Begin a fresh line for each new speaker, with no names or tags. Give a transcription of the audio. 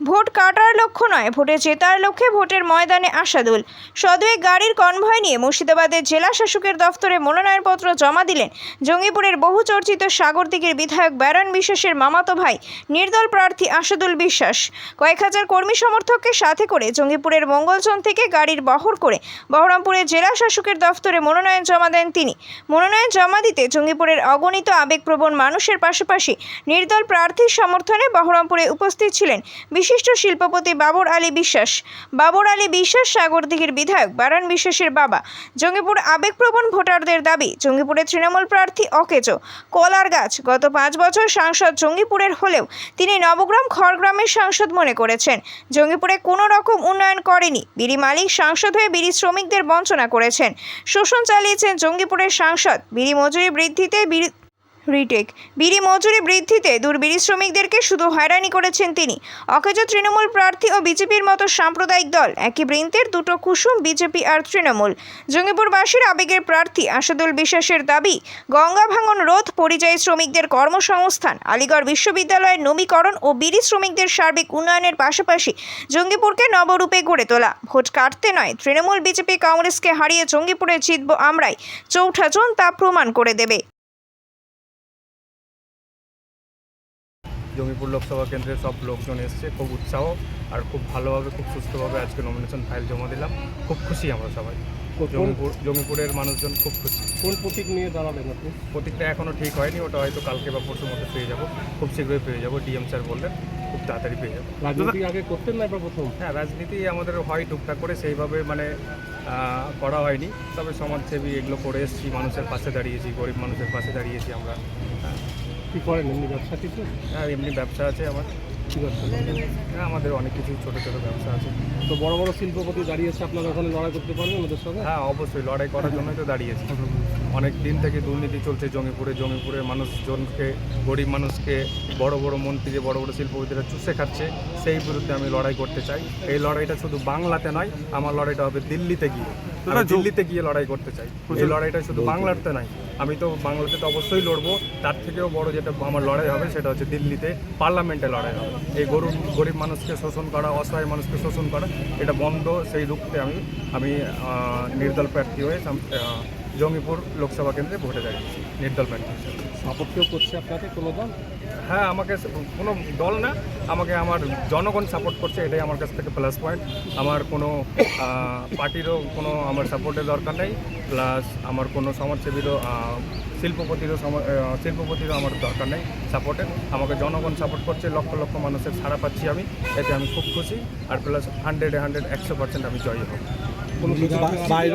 Vote কাটার লক্ষ্য নয়, ভোটে জেতার লক্ষ্যে ভোটের ময়দানে আসাদুল। সদুয়ে গাড়ির কনভয় নিয়ে মুর্শিদাবাদের জেলা শাসকের দফতরে মনোনয়নপত্র জমা দিলেন জঙ্গিপুরের বহু চর্চিত সাগরদিঘির বিধায়ক ব্যারন বিশ্বাসের মামাতো ভাই, নির্দল প্রার্থী আসাদুল বিশ্বাস। কয়েক হাজার কর্মী সমর্থককে সাথে করে জঙ্গিপুরের মঙ্গলচন থেকে গাড়ির বহর করে বহরমপুরের জেলা শাসকের দফতরে মনোনয়ন জমা দেন তিনি। মনোনয়ন জমা দিতে জঙ্গিপুরের অগণিত আবেগপ্রবণ মানুষের পাশাপাশি নির্দল প্রার্থীর সমর্থনে বহরমপুরে উপস্থিত ছিলেন বিশিষ্ট শিল্পপতি বাবর আলী বিশ্বাস। বাবর আলী বিশ্বাস সাগরদিঘির বিধায়ক, বারান বিশ্বাসের বাবা। জঙ্গিপুর আবেগপ্রবণ ভোটারদের দাবি জঙ্গিপুরে তৃণমূল প্রার্থী অকেজো। কলার গাছ, গত পাঁচ বছর সাংসদ জঙ্গিপুরের হলেও তিনি নবগ্রাম খড়গ্রামের সাংসদ মনে করেছেন। জঙ্গিপুরে কোনো রকম উন্নয়ন করেনি। বিড়ি মালিক, সাংসদ হয়ে বিড়ি শ্রমিকদের বঞ্চনা করেছেন। শোষণ চালিয়েছেন জঙ্গিপুরের সাংসদ। বিড়ি মজুরি বৃদ্ধিতে বিড়ি রিটেক। বিড়ি মজুরি বৃদ্ধিতে দুর্বিড়ি শ্রমিকদেরকে শুধু হয়রানি করেছেন তিনি। অকেজ তৃণমূল প্রার্থী ও বিজেপির মতো সাম্প্রদায়িক দল একই বৃন্তের দুটো কুসুম বিজেপি আর তৃণমূল। জঙ্গিপুরবাসীর আবেগের প্রার্থী আসাদুল বিশ্বাসের দাবি, গঙ্গা ভাঙন রোধ, পরিযায়ী শ্রমিকদের কর্মসংস্থান, আলিগড় বিশ্ববিদ্যালয়ের নবীকরণ ও বিড়ি শ্রমিকদের সার্বিক উন্নয়নের পাশাপাশি জঙ্গিপুরকে নবরূপে গড়ে তোলা। ভোট কাটতে নয়, তৃণমূল বিজেপি কংগ্রেসকে হারিয়ে জঙ্গিপুরে জিতব আমরাই। চৌঠা জন তা প্রমাণ করে দেবে।
জমিপুর লোকসভা কেন্দ্রের সব লোকজন এসছে খুব উৎসাহ আর খুব ভালোভাবে খুব সুস্থভাবে আজকে নমিনেশন ফাইল জমা দিলাম। খুব খুশি আমরা সবাই। জমিপুর জমিপুরের মানুষজন খুব খুশি।
কোন প্রতীক নিয়ে দাঁড়ালেন আপনি?
প্রতীকটা এখনও ঠিক হয়নি ওটা হয়তো কালকে বা পরশুর মধ্যে পেয়ে যাব। খুব শীঘ্রই পেয়ে যাব ডিএম স্যার বললেন খুব তাড়াতাড়ি পেয়ে যাব।
রাজনীতি আগে করতেন না এবার প্রথম?
হ্যাঁ রাজনীতি আমাদের হয় টুকটাক করে সেইভাবে মানে করা হয়নি। তবে সমাজসেবী এগুলো করে এসেছি মানুষের পাশে দাঁড়িয়েছি গরিব মানুষের পাশে দাঁড়িয়েছি আমরা। হ্যাঁ।
কি করেন? এমনি ব্যবসা কিছু?
হ্যাঁ এমনি ব্যবসা আছে আমার।
কি ব্যবসা?
হ্যাঁ আমাদের অনেক কিছু ছোটো ছোটো ব্যবসা আছে।
তো বড় বড় শিল্পপতি দাঁড়িয়েছে আপনারা ওখানে লড়াই করতে পারবেন ওদের সঙ্গে?
হ্যাঁ অবশ্যই লড়াই করার জন্যই তো দাঁড়িয়েছি অনেক দিন থেকে দুর্নীতি চলছে জঙ্গিপুরে। জঙ্গিপুরের মানুষজনকে গরিব মানুষকে বড় বড় মন্ত্রী যে বড় বড় শিল্পপতিরা চুষে খাচ্ছে। সেই বিরুদ্ধে আমি লড়াই করতে চাই। এই লড়াইটা শুধু বাংলাতে নয় আমার লড়াইটা হবে দিল্লিতে গিয়ে। আমি দিল্লিতে গিয়ে লড়াই করতে চাই। এই লড়াইটা শুধু বাংলাতে নয় আমি তো বাংলাতে তো অবশ্যই লড়বো। তার থেকেও বড় যেটা আমার লড়াই হবে সেটা হচ্ছে দিল্লিতে পার্লামেন্টে লড়াই হবে। এই গরু গরিব মানুষকে শোষণ করা অসহায় মানুষকে শোষণ করা এটা বন্ধ। সেই রুখতে আমি আমি নির্দল প্রার্থী হয়ে জঙ্গিপুর লোকসভা কেন্দ্রে ভোটে দাঁড়িয়েছি নির্দল প্রার্থী।
সাপোর্ট কেউ করছে আপনাকে কোনো দল?
হ্যাঁ আমাকে কোনো দল না আমাকে আমার জনগণ সাপোর্ট করছে এটাই আমার কাছ থেকে প্লাস পয়েন্ট আমার কোনো পার্টিরও কোনো আমার সাপোর্টের দরকার নেই প্লাস আমার কোনো সমাজসেবীরও শিল্পপতিরও শিল্পপতিরও আমার দরকার নেই সাপোর্টের আমাকে জনগণ সাপোর্ট করছে লক্ষ লক্ষ মানুষের ছাড়া পাচ্ছি আমি এতে আমি খুব খুশি। আর প্লাস হান্ড্রেডে হান্ড্রেড একশো পার্সেন্ট আমি জয়ী হব।
কোনো কিছু বাইরে